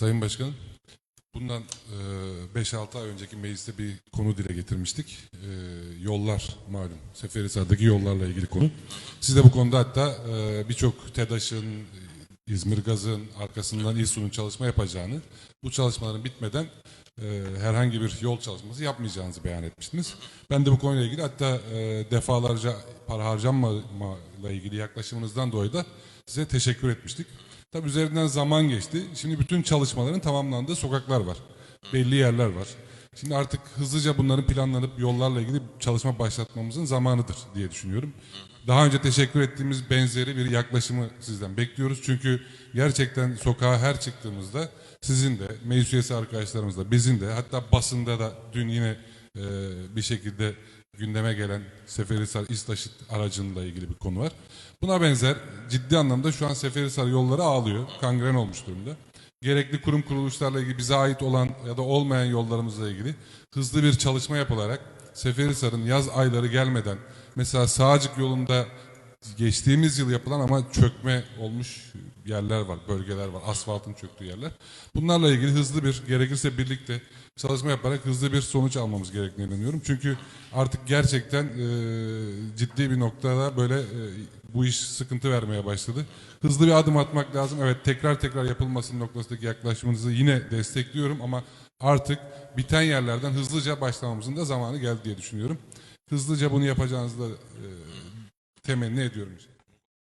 Sayın Başkanım, bundan e, 5-6 ay önceki mecliste bir konu dile getirmiştik. E, yollar malum, Seferihisar'daki yollarla ilgili konu. Siz de bu konuda hatta e, birçok TEDAŞ'ın, e, İzmir Gaz'ın arkasından İSU'nun çalışma yapacağını, bu çalışmaların bitmeden e, herhangi bir yol çalışması yapmayacağınızı beyan etmiştiniz. Ben de bu konuyla ilgili hatta e, defalarca para harcanmayla ilgili yaklaşımınızdan dolayı da size teşekkür etmiştik. Tabi üzerinden zaman geçti. Şimdi bütün çalışmaların tamamlandığı sokaklar var. Belli yerler var. Şimdi artık hızlıca bunların planlanıp yollarla ilgili çalışma başlatmamızın zamanıdır diye düşünüyorum. Daha önce teşekkür ettiğimiz benzeri bir yaklaşımı sizden bekliyoruz. Çünkü gerçekten sokağa her çıktığımızda sizin de, meclis üyesi arkadaşlarımızla, bizim de hatta basında da dün yine e, bir şekilde gündeme gelen Seferihisar İstaşit aracınla ilgili bir konu var. Buna benzer ciddi anlamda şu an Seferihisar yolları ağlıyor. Kangren olmuş durumda. Gerekli kurum kuruluşlarla ilgili bize ait olan ya da olmayan yollarımızla ilgili hızlı bir çalışma yapılarak Seferihisar'ın yaz ayları gelmeden mesela Sağcık yolunda geçtiğimiz yıl yapılan ama çökme olmuş yerler var, bölgeler var, asfaltın çöktüğü yerler. Bunlarla ilgili hızlı bir, gerekirse birlikte çalışma yaparak hızlı bir sonuç almamız gerektiğine inanıyorum. Çünkü artık gerçekten e, ciddi bir noktada böyle e, bu iş sıkıntı vermeye başladı. Hızlı bir adım atmak lazım. Evet tekrar tekrar yapılmasının noktasındaki yaklaşımınızı yine destekliyorum ama artık biten yerlerden hızlıca başlamamızın da zamanı geldi diye düşünüyorum. Hızlıca bunu yapacağınızı da e, temenni ediyorum.